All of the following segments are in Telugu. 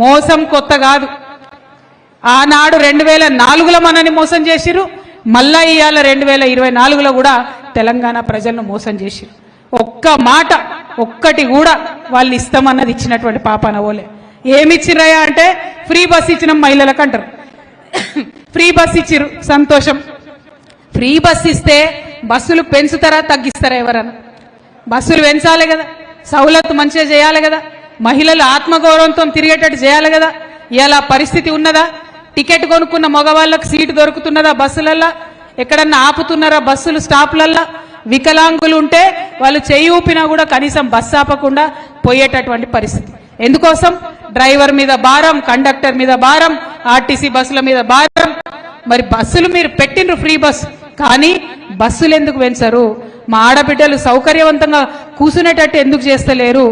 మోసం కొత్త కాదు. ఆనాడు రెండు వేల నాలుగులో మనని మోసం చేసిరు మళ్ళా ఇవాళ రెండు వేల ఇరవై నాలుగులో కూడా తెలంగాణ ప్రజలను మోసం చేసిరు ఒక్క మాట ఒక్కటి కూడా వాళ్ళు ఇస్తామన్నది ఇచ్చినటువంటి పాపన ఓలే. ఏమి ఇచ్చిరయ్యా అంటే ఫ్రీ బస్ ఇచ్చిన మహిళలకు అంటారు. ఫ్రీ బస్ ఇచ్చిరు సంతోషం. ఫ్రీ బస్ ఇస్తే బస్సులు పెంచుతారా తగ్గిస్తారా ఎవరన్నా? బస్సులు పెంచాలి కదా. సౌలత్ మంచిగా చేయాలి కదా. మహిళలు ఆత్మగౌరవంతో తిరిగేటట్టు చేయాలి కదా? ఇలా పరిస్థితి ఉన్నదా? టికెట్ కొనుక్కున్న మగవాళ్ళకు సీటు దొరుకుతున్నదా బస్సులల్లా? ఎక్కడన్నా ఆపుతున్నారా బస్సులు స్టాప్లల్లా? వికలాంగులు ఉంటే వాళ్ళు చేయి ఊపినా కూడా కనీసం బస్సు ఆపకుండా పోయేటటువంటి పరిస్థితి. ఎందుకోసం? డ్రైవర్ మీద భారం కండక్టర్ మీద భారం ఆర్టీసీ బస్సుల మీద భారం. మరి బస్సులు మీరు పెట్టిండ్రు ఫ్రీ బస్. కానీ బస్సులు ఎందుకు పెంచరు? మా ఆడబిడ్డలు సౌకర్యవంతంగా కూర్చునేటట్టు ఎందుకు చేస్తలేరు?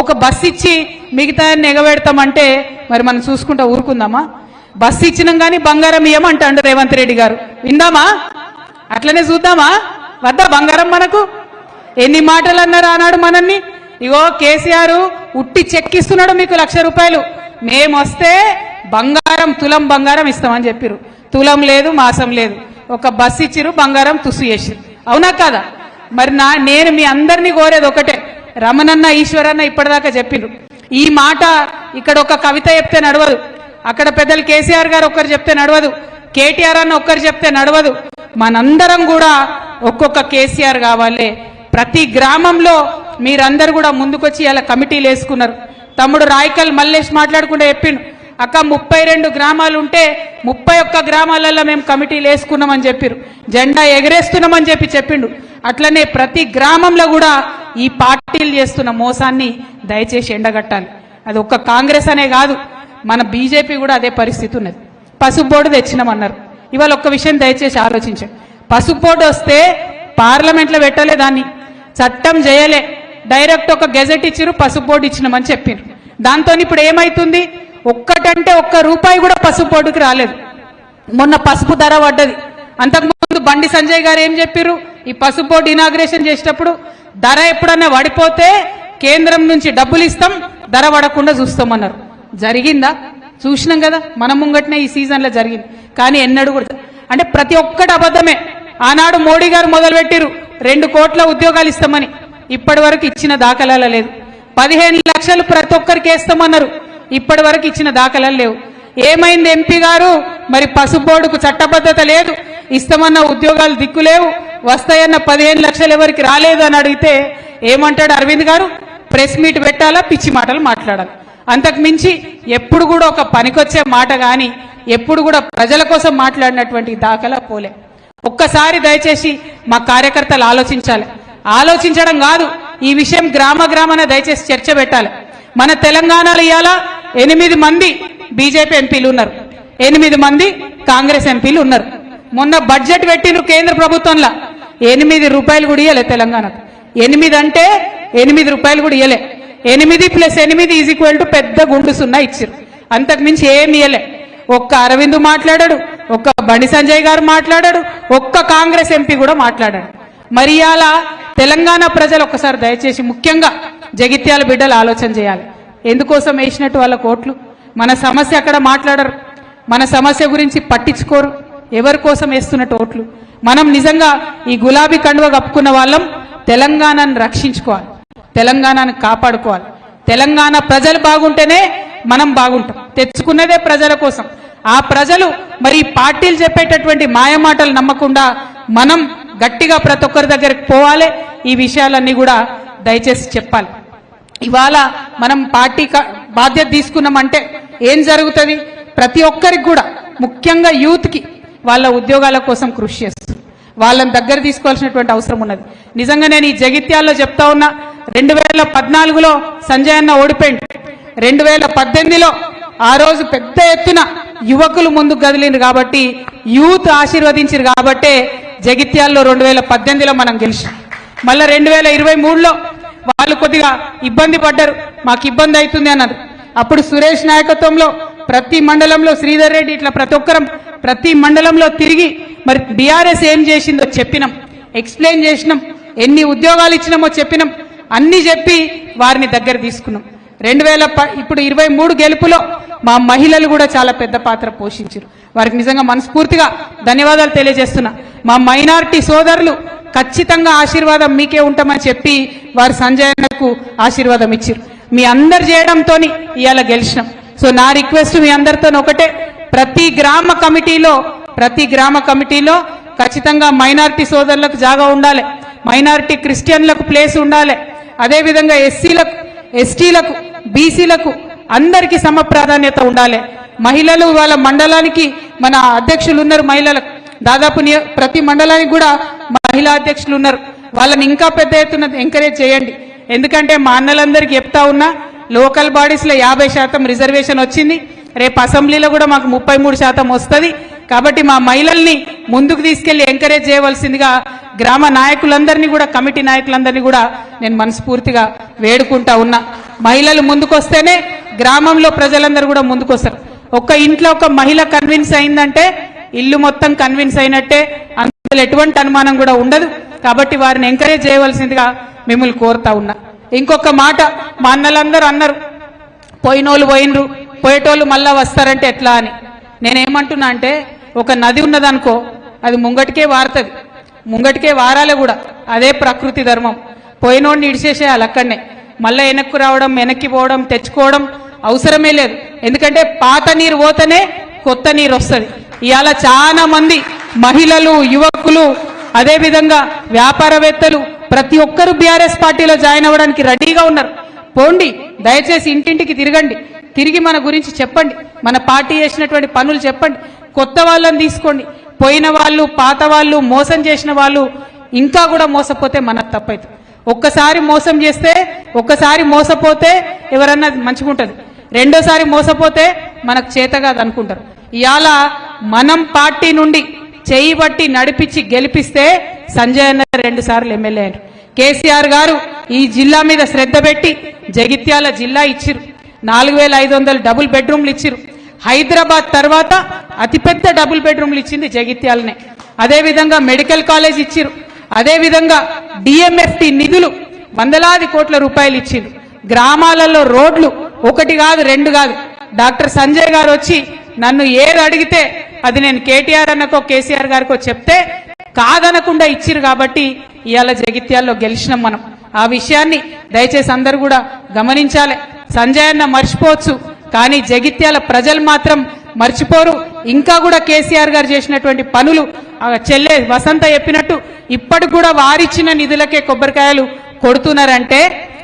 ఒక బస్ ఇచ్చి మిగతా ఎగబెడతామంటే మరి మనం చూసుకుంటా ఊరుకుందామా? బస్ ఇచ్చినాం కానీ బంగారం ఇయ్యమంటాడు రేవంత్ రెడ్డి గారు. విందామా? అట్లనే చూద్దామా? వద్దా బంగారం మనకు? ఎన్ని మాటలు అన్నారు ఆనాడు మనల్ని? ఇగో కేసీఆర్ ఉట్టి చెక్కిస్తున్నాడు మీకు లక్ష రూపాయలు. మేము వస్తే బంగారం తులం బంగారం ఇస్తామని చెప్పిరు తులం లేదు మాసం లేదు. ఒక బస్ ఇచ్చిరు బంగారం తుసు చేసిరు అవునా కాదా? మరి నా నేను మీ అందరినీ కోరేది ఒకటే. రమణన్న ఈశ్వరన్న ఇప్పటిదాకా చెప్పిండ్రు. ఈ మాట ఇక్కడ ఒక కవిత చెప్తే నడవదు. అక్కడ పెద్దలు కేసీఆర్ గారు ఒక్కరు చెప్తే నడవదు. కేటీఆర్ అన్న ఒక్కరు చెప్తే నడవదు. మనందరం కూడా ఒక్కొక్క కేసీఆర్ కావాలి. ప్రతి గ్రామంలో మీరందరూ కూడా ముందుకొచ్చి ఇలా కమిటీలు వేసుకున్నారు. తమ్ముడు రాయకల్ మల్లేష్ మాట్లాడుకుంటే చెప్పిండు. అక్క ముప్పై రెండు గ్రామాలు ఉంటే ముప్పై ఒక్క గ్రామాలలో మేము కమిటీలు వేసుకున్నామని చెప్పారు. జెండా ఎగరేస్తున్నామని చెప్పి చెప్పిండు. అట్లనే ప్రతి గ్రామంలో కూడా ఈ పార్టీలు చేస్తున్న మోసాన్ని దయచేసి ఎండగట్టాలి. అది ఒక్క కాంగ్రెస్ అనే కాదు మన బీజేపీ కూడా అదే పరిస్థితి ఉన్నది. పసుపు బోర్డు తెచ్చినామన్నారు. ఇవాళ ఒక్క విషయం దయచేసి ఆలోచించండి. పసుపు బోర్డు వస్తే పార్లమెంట్లో పెట్టలే దాన్ని. చట్టం చేయలే. డైరెక్ట్ ఒక గెజెట్ ఇచ్చిరు పసుపు బోర్డు ఇచ్చినామని చెప్పారు దాంతో ఇప్పుడు ఏమైతుంది? ఒక్కటంటే ఒక్క రూపాయి కూడా పసుపు బోర్డుకి రాలేదు. మొన్న పసుపు ధర పడ్డది. అంతకుముందు బండి సంజయ్ గారు ఏం చెప్పారు ఈ పసుపు బోర్డు ఇనాగ్రేషన్ చేసేటప్పుడు ధర ఎప్పుడన్నా పడిపోతే కేంద్రం నుంచి డబ్బులు ఇస్తాం ధర పడకుండా చూస్తామన్నారు. జరిగిందా? చూసినాం కదా మన ముంగట్నే ఈ సీజన్లో జరిగింది. కానీ ఎన్నడూ కూడా అంటే ప్రతి ఒక్కటి అబద్ధమే. ఆనాడు మోడీ గారు మొదలుపెట్టిరు రెండు కోట్ల ఉద్యోగాలు ఇస్తామని. ఇప్పటి వరకు ఇచ్చిన దాఖలాల లేదు పదిహేను లక్షలు ప్రతి ఒక్కరికి వేస్తామన్నారు ఇప్పటి వరకు ఇచ్చిన దాఖలాలు లేవు. ఏమైంది ఎంపీ గారు? మరి పసుపు బోర్డుకు చట్టబద్ధత లేదు. ఇస్తామన్న ఉద్యోగాలు దిక్కులేవు. వస్తాయన్న పదిహేను లక్షలు ఎవరికి రాలేదు అని అడిగితే ఏమంటాడు అరవింద్ గారు? ప్రెస్ మీట్ పెట్టాలా? పిచ్చి మాటలు మాట్లాడాలి. అంతకు మించి ఎప్పుడు కూడా ఒక పనికొచ్చే మాట కానీ ఎప్పుడు కూడా ప్రజల కోసం మాట్లాడినటువంటి దాఖలా పోలే. ఒక్కసారి దయచేసి మా కార్యకర్తలు ఆలోచించాలి. ఆలోచించడం కాదు ఈ విషయం గ్రామ గ్రామాన దయచేసి చర్చ పెట్టాలి. మన తెలంగాణలో ఇవాళ ఎనిమిది మంది బీజేపీ ఎంపీలు ఉన్నారు. ఎనిమిది మంది కాంగ్రెస్ ఎంపీలు ఉన్నారు. మొన్న బడ్జెట్ పెట్టిండ్రు కేంద్ర ప్రభుత్వంలో. ఎనిమిది రూపాయలు కూడా ఇవ్వలే తెలంగాణకు. ఎనిమిది అంటే ఎనిమిది రూపాయలు కూడా ఇవ్వలే ఎనిమిది ప్లస్ ఎనిమిది ఈజ్ ఈక్వల్ టు పెద్ద గుండు సున్నా ఇచ్చారు అంతకుమించి ఏమి ఇవ్వలే ఒక్క అరవింద్ మాట్లాడాడు ఒక్క బండి సంజయ్ గారు మాట్లాడాడు ఒక్క కాంగ్రెస్ ఎంపీ కూడా మాట్లాడాడు. మరి అలా తెలంగాణ ప్రజలు ఒక్కసారి దయచేసి ముఖ్యంగా జగిత్యాల బిడ్డలు ఆలోచన చేయాలి. ఎందుకోసం వేసినట్టు వాళ్ళ కోట్లు? మన సమస్య అక్కడ మాట్లాడరు. మన సమస్య గురించి పట్టించుకోరు. ఎవరి కోసం వేస్తున్నట్టు ఓట్లు మనం నిజంగా ఈ గులాబీ కండువ కప్పుకున్న వాళ్ళం తెలంగాణను రక్షించుకోవాలి. తెలంగాణను కాపాడుకోవాలి. తెలంగాణ ప్రజలు బాగుంటేనే మనం బాగుంటాం. తెచ్చుకున్నదే ప్రజల కోసం. ఆ ప్రజలు మరి పార్టీలు చెప్పేటటువంటి మాయమాటలు నమ్మకుండా మనం గట్టిగా ప్రతి ఒక్కరి దగ్గరికి పోవాలి. ఈ విషయాలన్నీ కూడా దయచేసి చెప్పాలి. ఇవాళ మనం పార్టీ క- బాధ్యత తీసుకున్నామంటే ఏం జరుగుతుంది? ప్రతి ఒక్కరికి కూడా ముఖ్యంగా యూత్కి వాళ్ళ ఉద్యోగాల కోసం కృషి చేస్తారు వాళ్ళని దగ్గర తీసుకోవాల్సినటువంటి అవసరం ఉన్నది. నిజంగా నేను ఈ జగిత్యాల్లో చెప్తా ఉన్నా రెండు వేల పద్నాలుగులో సంజయ్ అన్న ఓడిపోయింది రెండు వేల పద్దెనిమిదిలో ఆ రోజు పెద్ద ఎత్తున యువకులు ముందుకు కదిలిండ్రు కాబట్టి యూత్ ఆశీర్వదించారు కాబట్టే జగిత్యాల్లో రెండు వేల పద్దెనిమిదిలో మనం గెలిచాం. మళ్ళీ రెండు వేల ఇరవై మూడులో వాళ్ళు కొద్దిగా ఇబ్బంది పడ్డారు. మాకు ఇబ్బంది అవుతుంది అన్నారు. అప్పుడు సురేష్ నాయకత్వంలో ప్రతి మండలంలో శ్రీధర్ రెడ్డి ఇట్లా ప్రతి ఒక్కరం ప్రతి మండలంలో తిరిగి మరి బీఆర్ఎస్ ఏం చేసిందో చెప్పినాం. ఎక్స్ప్లెయిన్ చేసినాం. ఎన్ని ఉద్యోగాలు ఇచ్చినామో చెప్పినాం. అన్ని చెప్పి వారిని దగ్గర తీసుకున్నాం. రెండు వేల ప- ఇప్పుడు ఇరవై మూడు గెలుపులో మా మహిళలు కూడా చాలా పెద్ద పాత్ర పోషించారు. వారికి నిజంగా మనస్ఫూర్తిగా ధన్యవాదాలు తెలియజేస్తున్నా. మా మైనారిటీ సోదరులు ఖచ్చితంగా ఆశీర్వాదం మీకే ఉంటామని చెప్పి వారు సంజయ్ ఆశీర్వాదం ఇచ్చారు. మీ అందరు చేయడంతో ఇవాళ గెలిచినాం. సో నా రిక్వెస్ట్ మీ అందరితో ఒకటే ప్రతి గ్రామ కమిటీలో ప్రతి గ్రామ కమిటీలో ఖచ్చితంగా మైనారిటీ సోదరులకు జాగా ఉండాలి. మైనారిటీ క్రిస్టియన్లకు ప్లేస్ ఉండాలి. అదేవిధంగా ఎస్సీలకు ఎస్టీలకు బీసీలకు అందరికీ సమప్రాధాన్యత ఉండాలి. మహిళలు వాళ్ళ మండలానికి మన అధ్యక్షులు ఉన్నారు మహిళలకు. దాదాపు ప్రతి మండలానికి కూడా మహిళా అధ్యక్షులు ఉన్నారు. వాళ్ళని ఇంకా పెద్ద ఎత్తున ఎంకరేజ్ చేయండి. ఎందుకంటే మా అన్నలందరికీ చెప్తా ఉన్నా లోకల్ బాడీస్లో యాభై శాతం రిజర్వేషన్ వచ్చింది. రేపు అసెంబ్లీలో కూడా మాకు ముప్పై మూడు శాతం వస్తుంది. కాబట్టి మా మహిళల్ని ముందుకు తీసుకెళ్ళి ఎంకరేజ్ చేయవలసిందిగా గ్రామ నాయకులందరినీ కూడా కమిటీ నాయకులందరినీ కూడా నేను మనస్ఫూర్తిగా వేడుకుంటా ఉన్నా. మహిళలు ముందుకొస్తేనే గ్రామంలో ప్రజలందరూ కూడా ముందుకొస్తారు. ఒక్క ఇంట్లో ఒక మహిళ కన్విన్స్ అయిందంటే ఇల్లు మొత్తం కన్విన్స్ అయినట్టే అందులో ఎటువంటి అనుమానం కూడా ఉండదు. కాబట్టి వారిని ఎంకరేజ్ చేయవలసిందిగా మిమ్మల్ని కోరుతా ఉన్నా. ఇంకొక మాట మా అన్నలందరూ అన్నారు పోయినోళ్ళు పోయినరు పోయేటోళ్ళు మళ్ళా వస్తారంటే ఎట్లా అని. నేనేమంటున్నా అంటే ఒక నది ఉన్నదనుకో అది ముంగటికే వారుతుంది. ముంగటికే వారాలే కూడా అదే ప్రకృతి ధర్మం. పోయినోడిని ఇడిచేసేయాలి అక్కడనే మళ్ళీ వెనక్కు రావడం వెనక్కి పోవడం తెచ్చుకోవడం అవసరమే లేదు. ఎందుకంటే పాత నీరు పోతేనే కొత్త నీరు వస్తుంది. ఇవాళ చాలా మంది మహిళలు యువకులు అదేవిధంగా వ్యాపారవేత్తలు ప్రతి ఒక్కరు బీఆర్ఎస్ పార్టీలో జాయిన్ అవ్వడానికి రెడీగా ఉన్నారు. పోండి దయచేసి ఇంటింటికి తిరగండి. తిరిగి మన గురించి చెప్పండి. మన పార్టీ చేసినటువంటి పనులు చెప్పండి. కొత్త వాళ్ళని తీసుకోండి. పోయిన వాళ్ళు పాత వాళ్ళు మోసం చేసిన వాళ్ళు ఇంకా కూడా మోసపోతే మనకు తప్పైతే. ఒక్కసారి మోసం చేస్తే ఒక్కసారి మోసపోతే ఎవరన్నా మంచిగా ఉంటుంది రెండోసారి మోసపోతే మనకు చేత కాదు అనుకుంటారు ఇవాళ మనం పార్టీ నుండి చేయి బట్టి నడిపించి గెలిపిస్తే సంజయ్ అన్న రెండు సార్లు ఎమ్మెల్యే అయ్యారు. కేసీఆర్ గారు ఈ జిల్లా మీద శ్రద్ధ పెట్టి జగిత్యాల జిల్లా ఇచ్చిరు. నాలుగు వేల ఐదు వందలు డబుల్ బెడ్రూమ్లు ఇచ్చిరు. హైదరాబాద్ తర్వాత అతిపెద్ద డబుల్ బెడ్రూమ్లు ఇచ్చింది జగిత్యాలనే. అదేవిధంగా మెడికల్ కాలేజ్ ఇచ్చిరు. అదేవిధంగా డిఎంఎఫ్టి నిధులు వందలాది కోట్ల రూపాయలు ఇచ్చింది గ్రామాలలో రోడ్లు ఒకటి కాదు రెండు కాదు. డాక్టర్ సంజయ్ గారు వచ్చి నన్ను ఏది అడిగితే అది నేను కేటీఆర్ అన్నకో కేసీఆర్ గారికో చెప్తే కాదనకుండా ఇచ్చిరు కాబట్టి ఇవాళ జగిత్యాల్లో గెలిచినాం మనం. ఆ విషయాన్ని దయచేసి అందరు కూడా గమనించాలి. సంజయ్ అన్న మర్చిపోవచ్చు కానీ జగిత్యాల ప్రజలు మాత్రం మర్చిపోరు. ఇంకా కూడా కేసీఆర్ గారు చేసినటువంటి పనులు చెల్లె వసంత చెప్పినట్టు ఇప్పటికి కూడా వారిచ్చిన నిధులకే కొబ్బరికాయలు కొడుతున్నారంటే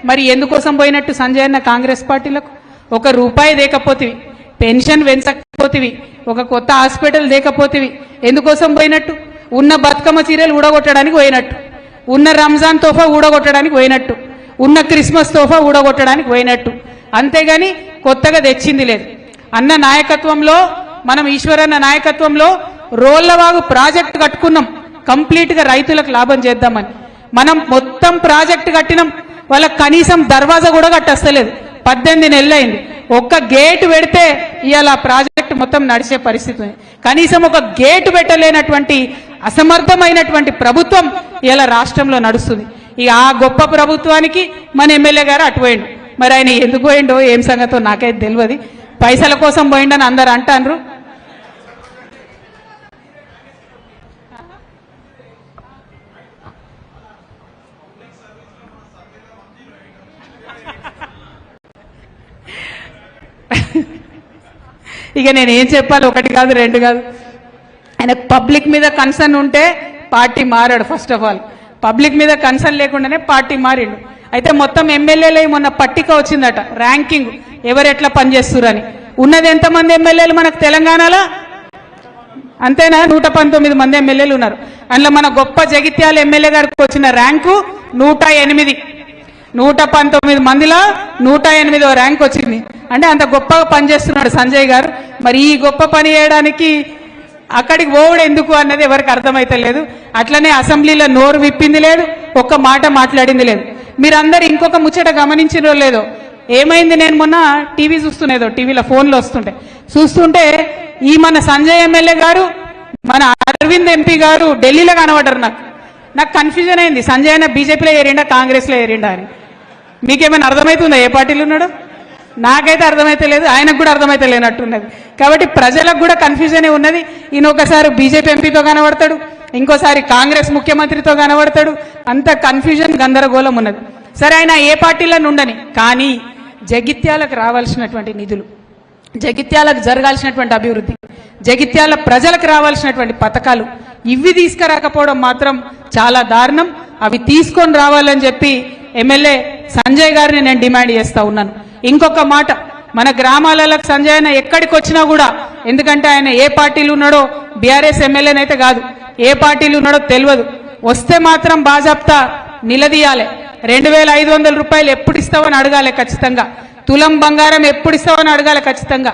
మరి ఎందుకోసం పోయినట్టు సంజయ్ అన్న కాంగ్రెస్ పార్టీలకు? ఒక రూపాయి లేకపోతే పెన్షన్ పెంచకపోతివి ఒక కొత్త హాస్పిటల్ లేకపోతేవి. ఎందుకోసం పోయినట్టు? ఉన్న బతుకమ్మ చీరలు ఊడగొట్టడానికి పోయినట్టు. ఉన్న రంజాన్ తోఫా ఊడగొట్టడానికి పోయినట్టు. ఉన్న క్రిస్మస్ తోఫా ఊడగొట్టడానికి పోయినట్టు. అంతేగాని కొత్తగా తెచ్చింది లేదు. అన్న నాయకత్వంలో మనం ఈశ్వరన్న నాయకత్వంలో రోళ్ళవాగు ప్రాజెక్ట్ కట్టుకున్నాం. కంప్లీట్గా రైతులకు లాభం చేద్దామని. మనం మొత్తం ప్రాజెక్ట్ కట్టినాం. వాళ్ళకి కనీసం దర్వాజా కూడా కట్టస్తలేదు. పద్దెనిమిది నెలలైంది. ఒక్క గేటు పెడితే ఇవాళ ప్రాజెక్ట్ మొత్తం నడిచే పరిస్థితి కనీసం ఒక గేటు పెట్టలేనటువంటి అసమర్థమైనటువంటి ప్రభుత్వం ఇలా రాష్ట్రంలో నడుస్తుంది. ఇక ఆ గొప్ప ప్రభుత్వానికి మన ఎమ్మెల్యే గారు అటు పోయిండు. మరి ఆయన ఎందుకు పోయిండో ఏం సంగతో నాకైతే తెలియదు పైసల కోసం పోయిండని అందరు అంటాన్రు. ఇక నేను ఏం చెప్పాలి? ఒకటి కాదు రెండు కాదు. ఆయనకు పబ్లిక్ మీద కన్సర్న్ ఉంటే పార్టీ మారాడు ఫస్ట్ ఆఫ్ ఆల్ పబ్లిక్ మీద కన్సర్న్ లేకుండానే పార్టీ మారిండు. అయితే మొత్తం ఎమ్మెల్యేలే మొన్న పట్టిక వచ్చిందట ర్యాంకింగ్ ఎవరు ఎట్లా పనిచేస్తురని. ఉన్నది ఎంతమంది ఎమ్మెల్యేలు మనకు తెలంగాణలో? అంతేనా? నూట పంతొమ్మిది మంది ఎమ్మెల్యేలు ఉన్నారు. అందులో మన గొప్ప జగిత్యాల ఎమ్మెల్యే గారికి వచ్చిన ర్యాంకు నూట ఎనిమిది. నూట పంతొమ్మిది మందిలో నూట ఎనిమిదో ర్యాంక్ వచ్చింది. అంటే అంత గొప్పగా పనిచేస్తున్నాడు సంజయ్ గారు. మరి ఈ గొప్ప పని చేయడానికి అక్కడికి పోవుడు ఎందుకు అన్నది ఎవరికి అర్థమైతే లేదు. అట్లనే అసెంబ్లీలో నోరు విప్పింది లేదు ఒక్క మాట మాట్లాడింది లేదు. మీరందరు ఇంకొక ముచ్చట గమనించినో లేదో ఏమైంది నేను మొన్న టీవీ చూస్తున్నేదో టీవీలో ఫోన్లో వస్తుంటే. చూస్తుంటే ఈ మన సంజయ్ ఎమ్మెల్యే గారు మన అరవింద్ ఎంపీ గారు ఢిల్లీలో కనబడ్డారు నాకు. నాకు కన్ఫ్యూజన్ అయింది. సంజయ్ అన్న బీజేపీలో ఏరిండా కాంగ్రెస్లో ఏరిండా అని. మీకేమైనా అర్థమవుతుందా ఏ పార్టీలో ఉన్నాడు? నాకైతే అర్థమైతే లేదు ఆయనకు కూడా అర్థమైతే లేనట్టున్నది. కాబట్టి ప్రజలకు కూడా కన్ఫ్యూజనే ఉన్నది. ఈయన ఒకసారి బీజేపీ ఎంపీతో కనబడతాడు ఇంకోసారి కాంగ్రెస్ ముఖ్యమంత్రితో కనబడతాడు. అంత కన్ఫ్యూజన్ గందరగోళం ఉన్నది. సరే ఆయన ఏ పార్టీలో ఉండని కానీ జగిత్యాలకు రావాల్సినటువంటి నిధులు జగిత్యాలకు జరగాల్సినటువంటి అభివృద్ధి జగిత్యాల ప్రజలకు రావాల్సినటువంటి పథకాలు ఇవి తీసుకురాకపోవడం మాత్రం చాలా దారుణం. అవి తీసుకొని రావాలని చెప్పి ఎమ్మెల్యే సంజయ్ గారిని నేను డిమాండ్ చేస్తా ఉన్నాను. ఇంకొక మాట మన గ్రామాలలో సంజయ్ అన్న ఎక్కడికి వచ్చినా కూడా ఎందుకంటే ఆయన ఏ పార్టీలు ఉన్నాడో బీఆర్ఎస్ ఎమ్మెల్యేనైతే కాదు ఏ పార్టీలు ఉన్నాడో తెలియదు. వస్తే మాత్రం బాజాప్తా నిలదీయాలి. రెండు వేల ఐదు వందల రూపాయలు ఎప్పుడు ఇస్తావని అడగాలి ఖచ్చితంగా. తులం బంగారం ఎప్పుడు ఇస్తావని అడగాలి ఖచ్చితంగా.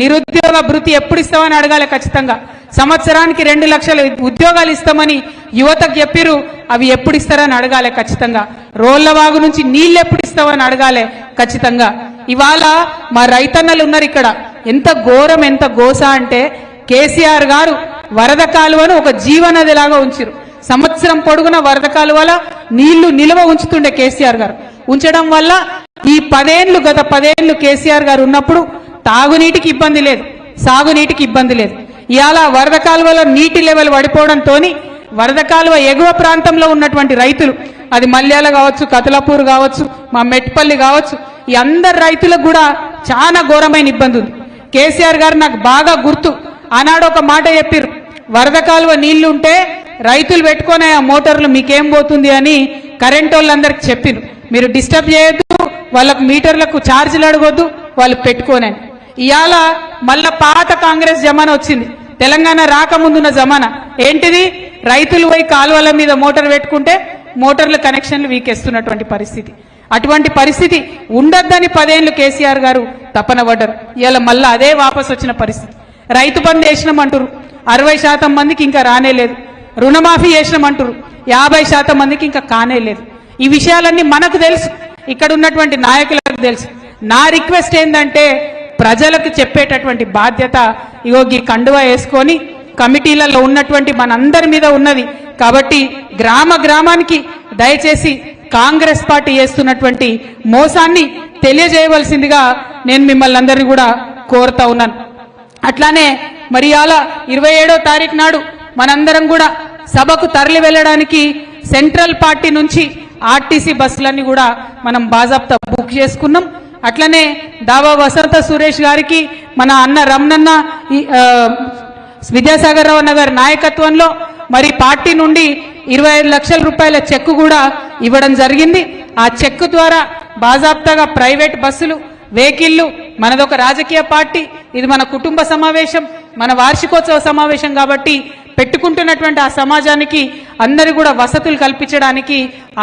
నిరుద్యోగ భృతి ఎప్పుడు ఇస్తావని అడగాలి ఖచ్చితంగా. సంవత్సరానికి రెండు లక్షల ఉద్యోగాలు ఇస్తామని యువతకు చెప్పిరు అవి ఎప్పుడు ఇస్తారని అడగాలి ఖచ్చితంగా. రోళ్ళ వాగు నుంచి నీళ్ళు ఎప్పుడు ఇస్తామని అడగాలి ఖచ్చితంగా. ఇవాళ మా రైతన్నలు ఉన్నారు ఇక్కడ. ఎంత ఘోరం ఎంత గోస అంటే కేసీఆర్ గారు వరద కాలువను ఒక జీవనదిలాగా ఉంచిరు సంవత్సరం పొడుగున వరద కాలువల నీళ్ళు నిల్వ ఉంచుతుండే కేసీఆర్ గారు. ఉంచడం వల్ల ఈ పదేండ్లు గత పదేండ్లు కేసీఆర్ గారు ఉన్నప్పుడు తాగునీటికి ఇబ్బంది లేదు సాగునీటికి ఇబ్బంది లేదు. ఇవాళ వరద కాలువలో నీటి లెవెల్ పడిపోవడంతో వరద కాలువ ఎగువ ప్రాంతంలో ఉన్నటువంటి రైతులు అది మల్యాల కావచ్చు కతలాపూర్ కావచ్చు మా మెట్పల్లి కావచ్చు ఈ అందరు రైతులకు కూడా చాలా ఘోరమైన ఇబ్బంది ఉంది. కేసీఆర్ గారు నాకు బాగా గుర్తు. ఆనాడు ఒక మాట చెప్పిర్రు వరద కాలువ నీళ్ళు ఉంటే రైతులు పెట్టుకునే ఆ మోటార్లు మీకేం పోతుంది అని కరెంట్ వాళ్ళందరికి చెప్పిరు మీరు డిస్టర్బ్ చేయొద్దు వాళ్ళకు మీటర్లకు ఛార్జీలు అడగొద్దు వాళ్ళు పెట్టుకోనని. ఇవాళ మళ్ళా పాత కాంగ్రెస్ జమానా వచ్చింది. తెలంగాణ రాకముందున్న జమానా. ఏంటిది? రైతులు పోయి కాలువల మీద మోటార్ పెట్టుకుంటే మోటార్ల కనెక్షన్లు వీకేస్తున్నటువంటి పరిస్థితి. అటువంటి పరిస్థితి ఉండొద్దని పదేళ్ళు కేసీఆర్ గారు తపన పడ్డారు. ఇవాళ మళ్ళీ అదే వాపసు వచ్చిన పరిస్థితి. రైతు బంధు వేసినామంటారు అరవై శాతం మందికి ఇంకా రానే లేదు. రుణమాఫీ చేసినామంటారు యాభై శాతం మందికి ఇంకా కానే లేదు. ఈ విషయాలన్నీ మనకు తెలుసు. ఇక్కడ ఉన్నటువంటి నాయకులకు తెలుసు. నా రిక్వెస్ట్ ఏంటంటే ప్రజలకు చెప్పేటటువంటి బాధ్యత ఇగో ఈ కండువా వేసుకొని కమిటీలలో ఉన్నటువంటి మనందరి మీద ఉన్నది. కాబట్టి గ్రామ గ్రామానికి దయచేసి కాంగ్రెస్ పార్టీ చేస్తున్నటువంటి మోసాన్ని తెలియజేయవలసిందిగా నేను మిమ్మల్ని అందరినీ కూడా కోరుతా ఉన్నాను. అట్లానే మరి అలా ఇరవై ఏడో తారీఖు నాడు మనందరం కూడా సభకు తరలి వెళ్ళడానికి సెంట్రల్ పార్టీ నుంచి ఆర్టీసీ బస్సులన్నీ కూడా మనం బాజాబ్తా బుక్ చేసుకున్నాం. అట్లనే దావా వసంత సురేష్ గారికి మన అన్న రమణన్న ఈ, విద్యాసాగర్ రావు అన్న గారి నాయకత్వంలో మరి పార్టీ నుండి ఇరవై ఐదు లక్షల రూపాయల చెక్కు కూడా ఇవ్వడం జరిగింది. ఆ చెక్కు ద్వారా బాజాబ్తాగా ప్రైవేట్ బస్సులు వెహికల్లు మనదొక రాజకీయ పార్టీ ఇది మన కుటుంబ సమావేశం మన వార్షికోత్సవ సమావేశం కాబట్టి పెట్టుకుంటున్నటువంటి ఆ సమాజానికి అందరూ కూడా వసతులు కల్పించడానికి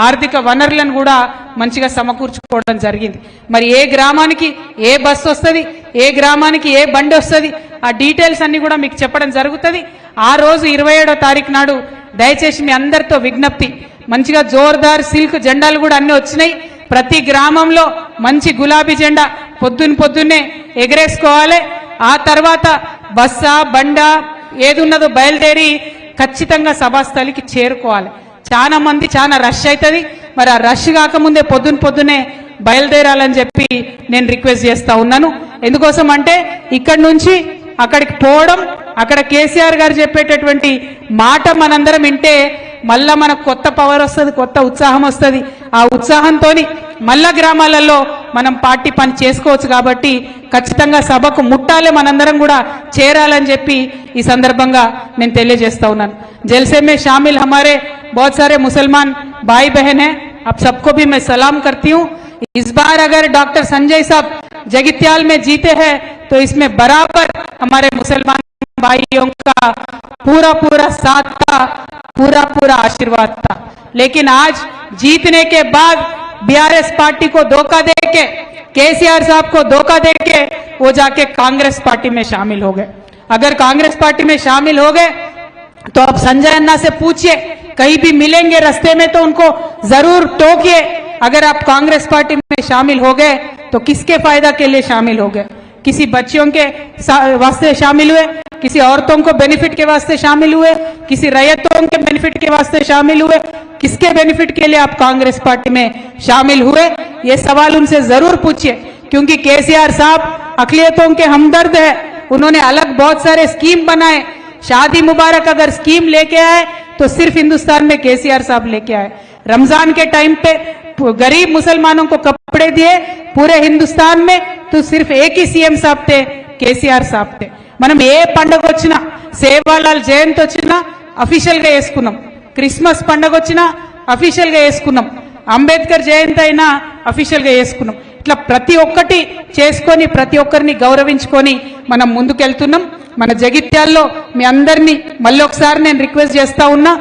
ఆర్థిక వనరులను కూడా మంచిగా సమకూర్చుకోవడం జరిగింది. మరి ఏ గ్రామానికి ఏ బస్సు వస్తుంది ఏ గ్రామానికి ఏ బండి వస్తుంది ఆ డీటెయిల్స్ అన్నీ కూడా మీకు చెప్పడం జరుగుతుంది. ఆ రోజు ఇరవై ఏడో తారీఖు నాడు దయచేసి మీ అందరితో విజ్ఞప్తి. మంచిగా జోర్దార్ సిల్క్ జెండాలు కూడా అన్నీ వచ్చినాయి. ప్రతి గ్రామంలో మంచి గులాబీ జెండా పొద్దున్న పొద్దున్నే ఎగరేసుకోవాలి. ఆ తర్వాత బస్సా బండా ఏది ఉన్నదో బయలుదేరి ఖచ్చితంగా సభాస్థలికి చేరుకోవాలి. చాలా మంది చాలా రష్ అవుతుంది మరి ఆ రష్ కాకముందే పొద్దున్న పొద్దునే బయలుదేరాలని చెప్పి నేను రిక్వెస్ట్ చేస్తా ఉన్నాను. ఎందుకోసం అంటే ఇక్కడి నుంచి అక్కడికి పోవడం అక్కడ కేసీఆర్ గారు చెప్పేటటువంటి మాట మనందరం వింటే మళ్ళా మనకు కొత్త పవర్ వస్తుంది కొత్త ఉత్సాహం వస్తుంది ఆ ఉత్సాహంతో మళ్ళా గ్రామాలలో మనం పార్టీ పని చేసుకోవచ్చు కాబట్టి ఖచ్చితంగా సభకు ముట్టాలే మనందరం కూడా చేరాలని చెప్పి ఈ సందర్భంగా నేను తెలియజేస్తా ఉన్నాను జల్సే మే షామిల్ హమారే बहुत सारे मुसलमान भाई बहन हैं आप सबको भी मैं सलाम करती हूँ इस बार अगर डॉक्टर संजय साहब जगित्याल में जीते हैं तो इसमें बराबर हमारे मुसलमान भाइयों का पूरा पूरा साथ था पूरा पूरा आशीर्वाद था। लेकिन आज जीतने के बाद बीआरएस पार्टी को धोखा दे के केसीआर साहब को धोखा दे के वो जाके कांग्रेस पार्टी में शामिल हो गए। अगर कांग्रेस पार्टी में शामिल हो गए तो आप संजय अन्ना से पूछिए, कहीं भी मिलेंगे रास्ते में तो उनको ज़रूर टोकिए। अगर आप कांग्रेस पार्टी में शामिल हो गए तो किसके फ़ायदा के लिए शामिल हो गए? किसी बच्चियों के वास्ते शामिल हुए, किसी औरतों को बेनिफिट के वास्ते शामिल हुए, किसी रैयतों के बेनिफिट के वास्ते शामिल हुए, किसके बेनिफिट के लिए आप कांग्रेस पार्टी में शामिल हुए, ये सवाल उनसे ज़रूर पूछिए। क्योंकि केसीआर साहब अकलियतों के हमदर्द है, उन्होंने अलग बहुत सारे स्कीम बनाए। शादी मुबारक अगर स्कीम लेके आए तो सिर्फ़ हिंदुस्तान में केसीआर साहब लेके आए। रमज़ान के टाइम पे गरीब मुसलमानों को कपड़े दिए, पूरे हिंदुस्तान में तो सिर्फ एक ही सीएम साहब थे కేసీఆర్ సాబ్ తే మనం ఏ పండగ వచ్చినా సేవాలాల్ జయంతి వచ్చినా అఫీషియల్ గా వేసుకున్నాం క్రిస్మస్ పండగ వచ్చినా అఫీషియల్ గా వేసుకున్నాం అంబేద్కర్ జయంతి అయినా అఫీషియల్ గా వేసుకున్నాం ఇట్లా ప్రతి ఒక్కటి చేసుకొని ప్రతి ఒక్కరిని గౌరవించుకొని మనం ముందుకెళ్తున్నాం మన జగిత్యాల్లో మీ అందరినీ మళ్ళీ ఒకసారి నేను రిక్వెస్ట్ చేస్తా ఉన్నా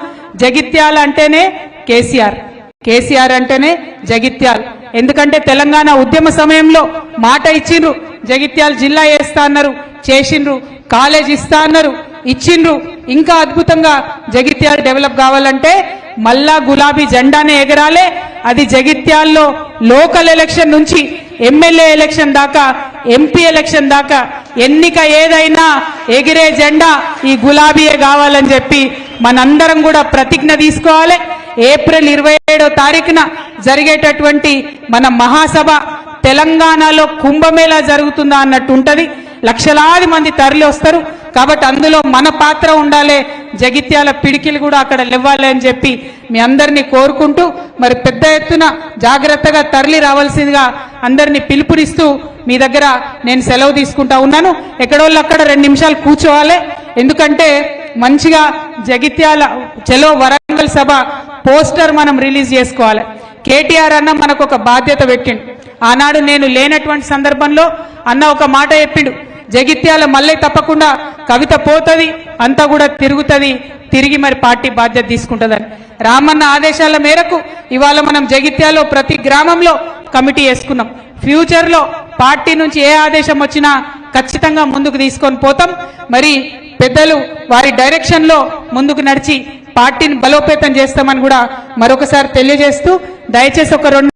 జగిత్యాల అంటేనే కేసీఆర్ కేసీఆర్ అంటేనే జగిత్యాల్. ఎందుకంటే తెలంగాణ ఉద్యమ సమయంలో మాట ఇచ్చిండ్రు జగిత్యాల జిల్లా వేస్తా అన్నారు చేసిండ్రు కాలేజ్ ఇస్తా అన్నారు ఇచ్చిండ్రు. ఇంకా అద్భుతంగా జగిత్యాల డెవలప్ కావాలంటే మళ్ళా గులాబీ జెండానే ఎగరాలే. అది జగిత్యాల్లో లోకల్ ఎలక్షన్ నుంచి ఎమ్మెల్యే ఎలక్షన్ దాకా ఎంపీ ఎలక్షన్ దాకా ఎన్నిక ఏదైనా ఎగిరే జెండా ఈ గులాబీయే కావాలని చెప్పి మనందరం కూడా ప్రతిజ్ఞ తీసుకోవాలి. ఏప్రిల్ ఇరవై ఏడో తారీఖున జరిగేటటువంటి మన మహాసభ తెలంగాణలో కుంభమేళా జరుగుతుందా అన్నట్టు ఉంటుంది లక్షలాది మంది తరలి వస్తారు. కాబట్టి అందులో మన పాత్ర ఉండాలి. జగిత్యాల పిడికిలు కూడా అక్కడ లేవ్వాలి అని చెప్పి మీ అందరినీ కోరుకుంటూ మరి పెద్ద ఎత్తున జాగ్రత్తగా తరలి రావాల్సిందిగా అందరినీ పిలుపునిస్తూ మీ దగ్గర నేను సెలవు తీసుకుంటా ఉన్నాను. ఎక్కడోళ్ళు అక్కడ రెండు నిమిషాలు కూర్చోవాలి. ఎందుకంటే మంచిగా జగిత్యాల చలో వరంగల్ సభ పోస్టర్ మనం రిలీజ్ చేసుకోవాలి. కేటీఆర్ అన్న మనకు ఒక బాధ్యత పెట్టిండు. ఆనాడు నేను లేనటువంటి సందర్భంలో అన్న ఒక మాట చెప్పిండు. జగిత్యాల మళ్ళీ తప్పకుండా కవిత పోతుంది అంతా కూడా తిరుగుతుంది తిరిగి మరి పార్టీ బాధ్యత తీసుకుంటుందని. రామన్న ఆదేశాల మేరకు ఇవాళ మనం జగిత్యాలో ప్రతి గ్రామంలో కమిటీ వేసుకున్నాం. ఫ్యూచర్లో పార్టీ నుంచి ఏ ఆదేశం వచ్చినా ఖచ్చితంగా ముందుకు తీసుకొని పోతాం. మరి పెద్దలు వారి డైరెక్షన్లో ముందుకు నడిచి పార్టీని బలోపేతం చేస్తామని కూడా మరొకసారి తెలియజేస్తూ దయచేసి ఒక రెండు